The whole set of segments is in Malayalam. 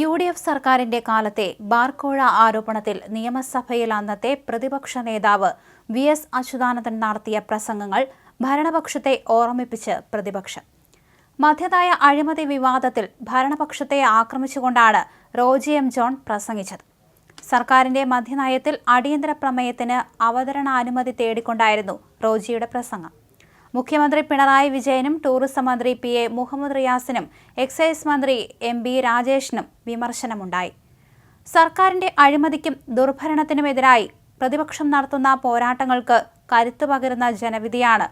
യു ഡി എഫ് സർക്കാരിന്റെ കാലത്തെ ബാർക്കോഴ ആരോപണത്തിൽ നിയമസഭയിൽ അന്നത്തെ പ്രതിപക്ഷ നേതാവ് വി എസ് അച്യുതാനന്ദൻ നടത്തിയ പ്രസംഗങ്ങൾ ഭരണപക്ഷത്തെ ഓർമ്മിപ്പിച്ച് പ്രതിപക്ഷം. മധ്യതായ അഴിമതി വിവാദത്തിൽ ഭരണപക്ഷത്തെ ആക്രമിച്ചുകൊണ്ടാണ് റോജി എം ജോൺ പ്രസംഗിച്ചത്. സർക്കാരിന്റെ മധ്യനയത്തിൽ അടിയന്തര പ്രമേയത്തിന് അവതരണാനുമതി തേടിക്കൊണ്ടായിരുന്നു റോജിയുടെ പ്രസംഗം. മുഖ്യമന്ത്രി പിണറായി വിജയനും ടൂറിസം മന്ത്രി പി എ മുഹമ്മദ് റിയാസിനും എക്സൈസ് മന്ത്രി എം ബി രാജേഷിനും വിമർശനമുണ്ടായി. സർക്കാരിന്റെ അഴിമതിക്കും ദുർഭരണത്തിനുമെതിരായി പ്രതിപക്ഷം നടത്തുന്ന പോരാട്ടങ്ങൾക്ക് കരുത്തു പകരുന്ന ജനവിധിയാണ്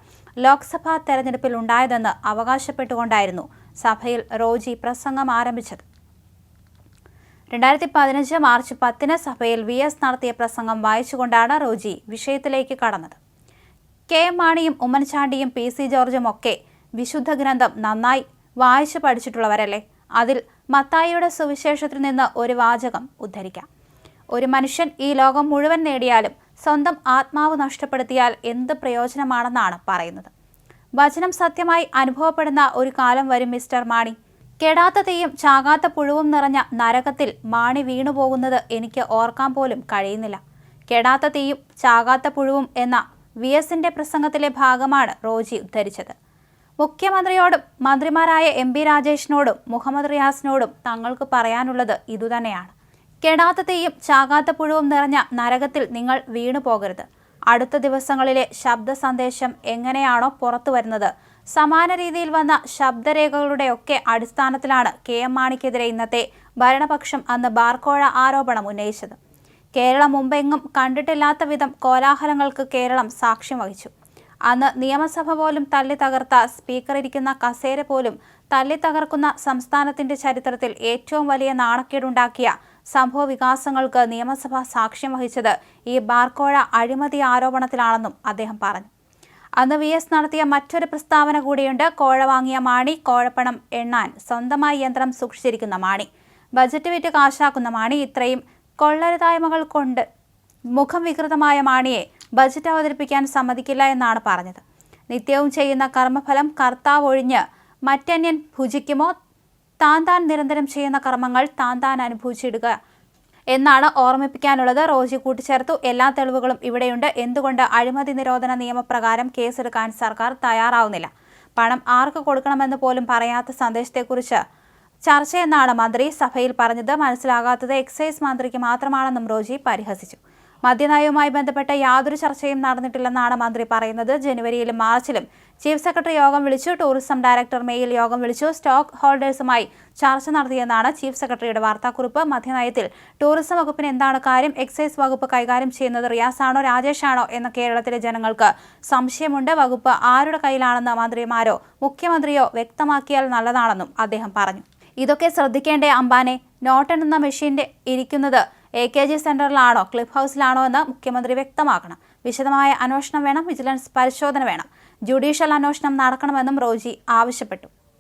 ലോക്സഭാ തെരഞ്ഞെടുപ്പിൽ ഉണ്ടായതെന്ന് അവകാശപ്പെട്ടുകൊണ്ടായിരുന്നു സഭയിൽ റോജി പ്രസംഗം ആരംഭിച്ചത്. രണ്ടായിരത്തി പതിനഞ്ച് മാർച്ച് പത്തിന് സഭയിൽ വി എസ് നടത്തിയ പ്രസംഗം വായിച്ചുകൊണ്ടാണ് റോജി വിഷയത്തിലേക്ക് കടന്നത്. കെ എം മാണിയും ഉമ്മൻചാണ്ടിയും പി സി ജോർജും ഒക്കെ വിശുദ്ധ ഗ്രന്ഥം നന്നായി വായിച്ചു പഠിച്ചിട്ടുള്ളവരല്ലേ? അതിൽ മത്തായിയുടെ സുവിശേഷത്തിൽ നിന്ന് ഒരു വാചകം ഉദ്ധരിക്കാം. ഒരു മനുഷ്യൻ ഈ ലോകം മുഴുവൻ നേടിയാലും സ്വന്തം ആത്മാവ് നഷ്ടപ്പെടുത്തിയാൽ എന്ത് പ്രയോജനമാണെന്നാണ് പറയുന്നത്. വചനം സത്യമായി അനുഭവപ്പെടുന്ന ഒരു കാലം വരും മിസ്റ്റർ മാണി. കെടാത്ത തീയും ചാകാത്ത പുഴുവും നിറഞ്ഞ നരകത്തിൽ മാണി വീണുപോകുന്നത് എനിക്ക് ഓർക്കാൻ പോലും കഴിയുന്നില്ല. കെടാത്ത തീയും ചാകാത്ത പുഴുവും എന്ന വി എസിന്റെ പ്രസംഗത്തിലെ ഭാഗമാണ് റോജി ഉദ്ധരിച്ചത്. മുഖ്യമന്ത്രിയോടും മന്ത്രിമാരായ എം പി രാജേഷിനോടും മുഹമ്മദ് റിയാസിനോടും തങ്ങൾക്ക് പറയാനുള്ളത് ഇതുതന്നെയാണ്. കെടാത്ത തീയും ചാകാത്ത പുഴുവും നിറഞ്ഞ നരകത്തിൽ നിങ്ങൾ വീണു പോകരുത്. അടുത്ത ദിവസങ്ങളിലെ ശബ്ദ സന്ദേശം എങ്ങനെയാണോ പുറത്തു വരുന്നത്. സമാന രീതിയിൽ വന്ന ശബ്ദരേഖകളുടെയൊക്കെ അടിസ്ഥാനത്തിലാണ് കെ എം മാണിക്കെതിരെ ഇന്നത്തെ ഭരണപക്ഷം അന്ന് ബാർക്കോഴ ആരോപണം ഉന്നയിച്ചത്. കേരളം മുമ്പെങ്ങും കണ്ടിട്ടില്ലാത്ത വിധം കോലാഹലങ്ങൾക്ക് കേരളം സാക്ഷ്യം വഹിച്ചു. അന്ന് നിയമസഭ പോലും തല്ലി തകർത്ത സ്പീക്കർ ഇരിക്കുന്ന കസേര പോലും തല്ലി തകർക്കുന്ന സംസ്ഥാനത്തിന്റെ ചരിത്രത്തിൽ ഏറ്റവും വലിയ നാണക്കേടുണ്ടാക്കിയ സംഭവ വികാസങ്ങൾക്ക് നിയമസഭ സാക്ഷ്യം വഹിച്ചത് ഈ ബാർക്കോഴ അഴിമതി ആരോപണത്തിലാണെന്നും അദ്ദേഹം പറഞ്ഞു. അന്ന് വി എസ് നടത്തിയ മറ്റൊരു പ്രസ്താവന കൂടിയുണ്ട്. കോഴ വാങ്ങിയ മാണി കോഴപ്പണം എണ്ണാൻ സ്വന്തമായി യന്ത്രം സൂക്ഷിച്ചിരിക്കുന്ന മാണി. ബജറ്റ് വിറ്റ് കാശാക്കുന്ന മാണി. ഇത്രയും കൊള്ളരുതായ്മകൾ കൊണ്ട് മുഖം വികൃതമായ മാണിയെ ബജറ്റ് അവതരിപ്പിക്കാൻ സമ്മതിക്കില്ല എന്നാണ് പറഞ്ഞത്. നിത്യവും ചെയ്യുന്ന കർമ്മഫലം കർത്താവ് ഒഴിഞ്ഞ് മറ്റന്യൻ ഭുജിക്കുമോ? താൻ താൻ നിരന്തരം ചെയ്യുന്ന കർമ്മങ്ങൾ താൻ താൻ അനുഭവിച്ചിടുക എന്നാണ് ഓർമ്മിപ്പിക്കാനുള്ളത്. റോജി കൂട്ടിച്ചേർത്തു. എല്ലാ തെളിവുകളും ഇവിടെയുണ്ട്. എന്തുകൊണ്ട് അഴിമതി നിരോധന നിയമപ്രകാരം കേസെടുക്കാൻ സർക്കാർ തയ്യാറാവുന്നില്ല? പണം ആർക്ക് കൊടുക്കണമെന്ന് പോലും പറയാത്ത സന്ദേശത്തെക്കുറിച്ച് ചർച്ചയെന്നാണ് മന്ത്രി സഭയിൽ പറഞ്ഞത്. മനസ്സിലാകാത്തത് എക്സൈസ് മന്ത്രിക്ക് മാത്രമാണെന്നും റോജി പരിഹസിച്ചു. മദ്യനയവുമായി ബന്ധപ്പെട്ട യാതൊരു ചർച്ചയും നടന്നിട്ടില്ലെന്നാണ് മന്ത്രി പറയുന്നത്. ജനുവരിയിലും മാർച്ചിലും ചീഫ് സെക്രട്ടറി യോഗം വിളിച്ചു. ടൂറിസം ഡയറക്ടർ മേയിൽ യോഗം വിളിച്ചു. സ്റ്റോക്ക് ഹോൾഡേഴ്സുമായി ചർച്ച നടത്തിയെന്നാണ് ചീഫ് സെക്രട്ടറിയുടെ വാർത്താക്കുറിപ്പ്. മദ്യനയത്തിൽ ടൂറിസം വകുപ്പിന് എന്താണ് കാര്യം? എക്സൈസ് വകുപ്പ് കൈകാര്യം ചെയ്യുന്നത് റിയാസാണോ രാജേഷാണോ എന്ന കേരളത്തിലെ ജനങ്ങൾക്ക് സംശയമുണ്ട്. വകുപ്പ് ആരുടെ കയ്യിലാണെന്ന് മന്ത്രിമാരോ മുഖ്യമന്ത്രിയോ വ്യക്തമാക്കിയാൽ നല്ലതാണെന്നും അദ്ദേഹം പറഞ്ഞു. ഇതൊക്കെ ശ്രദ്ധിക്കേണ്ടേ അംബാനെ. നോട്ടൺ എന്ന മെഷീന്റെ ഇരിക്കുന്നത് എ കെ ജി സെന്ററിലാണോ ക്ലിഫ് ഹൗസിലാണോ എന്ന് മുഖ്യമന്ത്രി വ്യക്തമാക്കണം. വിശദമായ അന്വേഷണം വേണം വിജിലൻസ് പരിശോധന വേണം. ജുഡീഷ്യൽ അന്വേഷണം നടക്കണമെന്നും റോജി ആവശ്യപ്പെട്ടു.